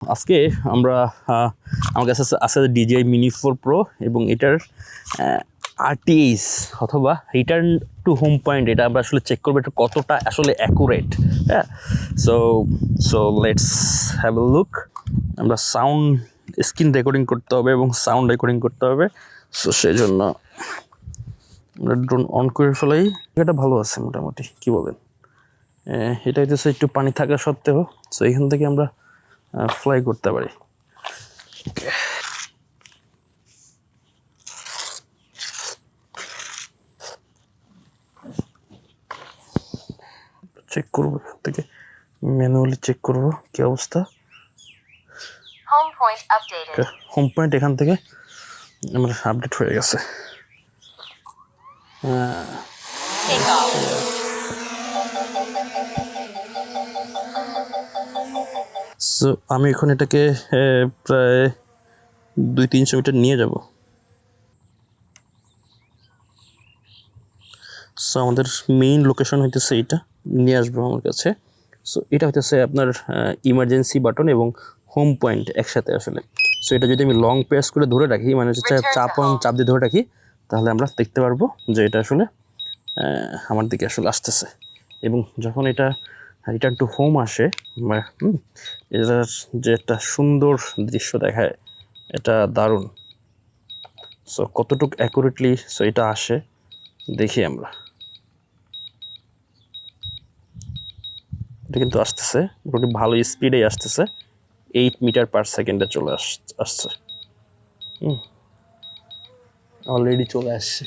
আজকে আমরা আমার কাছে আছে- ডিজিআই মিনি ফোর প্রো এবং এটার আরটিএস অথবা রিটার্ন টু হোম পয়েন্ট এটা আমরা আসলে চেক করব এটা কতটা আসলে অ্যাকুরেট হ্যাঁ? So so let's have a look আমরা সাউন্ড স্ক্রিন রেকর্ডিং করতে হবে এবং সাউন্ড রেকর্ডিং করতে হবে। সো সেই জন্য আমরা ড্রোন অন করে ফেলাই। এটা ভালো আছে মোটামুটি, কী বলেন? এটা হইতেছে একটু পানি থাকা সত্ত্বেও। সো এখান থেকে আমরা ফ্লাই করতে পারি। চেক করব থেকে। ম্যানুয়ালি চেক করব কি অবস্থা। Home point updated. Home point এখান থেকে আমার আপডেট হয়ে গেছে। Take সো আমি এখন এটাকে প্রায় দুই তিনশো মিটার নিয়ে যাব। সো আমাদের মেইন লোকেশন হইতেছে এইটা নিয়ে আসব আমার কাছে। সো এটা হইতেছে আপনার ইমার্জেন্সি বাটন এবং হোম পয়েন্ট একসাথে আসলে। সো এটা যদি আমি লং প্রেস করে ধরে রাখি মানে হচ্ছে চাপ চাপ দিয়ে ধরে রাখি তাহলে আমরা দেখতে পারব যে এটা আসলে আমার দিকে আসলে আসতেছে। এবং যখন এটা রিটার্ন টু হোম আসে। এটার যে একটা সুন্দর দৃশ্য দেখায়, এটা দারুণ। সো কতটুকু অ্যাকুরেটলি সো এটা আসে, দেখি আমরা। এটা কিন্তু আসতেছে, মোটামুটি ভালো স্পিডেই আসতেছে। এইট মিটার পার সেকেন্ডে চলে আস, আসছে। হুম অলরেডি চলে আসছে।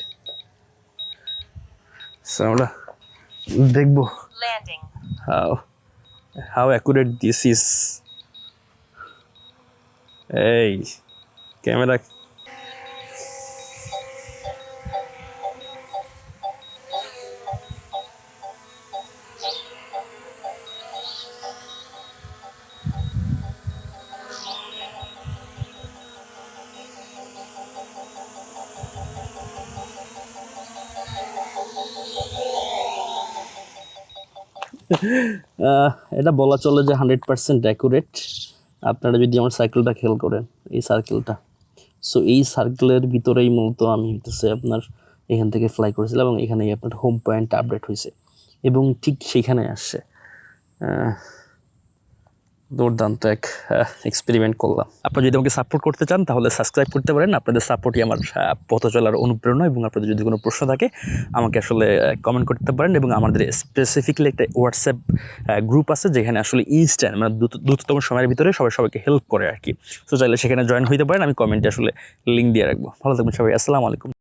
আমরা দেখব। Landing. How? How accurate this is? Hey, camera. এটা বলা চলে যে হান্ড্রেড পার্সেন্ট অ্যাকুরেট আপনারা যদি আমার সাইকেলটা খেয়াল করেন, এই সার্কেলটা সো এই সার্কেলের ভিতরেই মূলত আমি হইতেছে আপনার এখান থেকে ফ্লাই করেছিলাম এবং এখানেই আপনার হোম পয়েন্ট আপডেট হয়েছে এবং ঠিক সেখানে আসছে। দুর্দান্ত এক এক্সপেরিমেন্ট করলাম। আপনারা যদি আমাকে সাপোর্ট করতে চান, তাহলে সাবস্ক্রাইব করতে পারেন। আপনাদের সাপোর্টই আমার পথ চলার অনুপ্রেরণা এবং আপনাদের যদি কোনো প্রশ্ন থাকে, আমাকে আসলে কমেন্ট করতে পারেন এবং আমাদের স্পেসিফিকলি একটা হোয়াটসঅ্যাপ গ্রুপ আছে, যেখানে আসলে ইনস্ট্যান্ট মানে দ্রুততম সময়ের ভিতরে সবাই, সবাইকে হেল্প করে আর কি। তো চাইলে সেখানে জয়েন হইতে পারেন, আমি কমেন্টে আসলে লিঙ্ক দিয়ে রাখব। ভালো থাকবেন সবাই, আসসালামু আলাইকুম।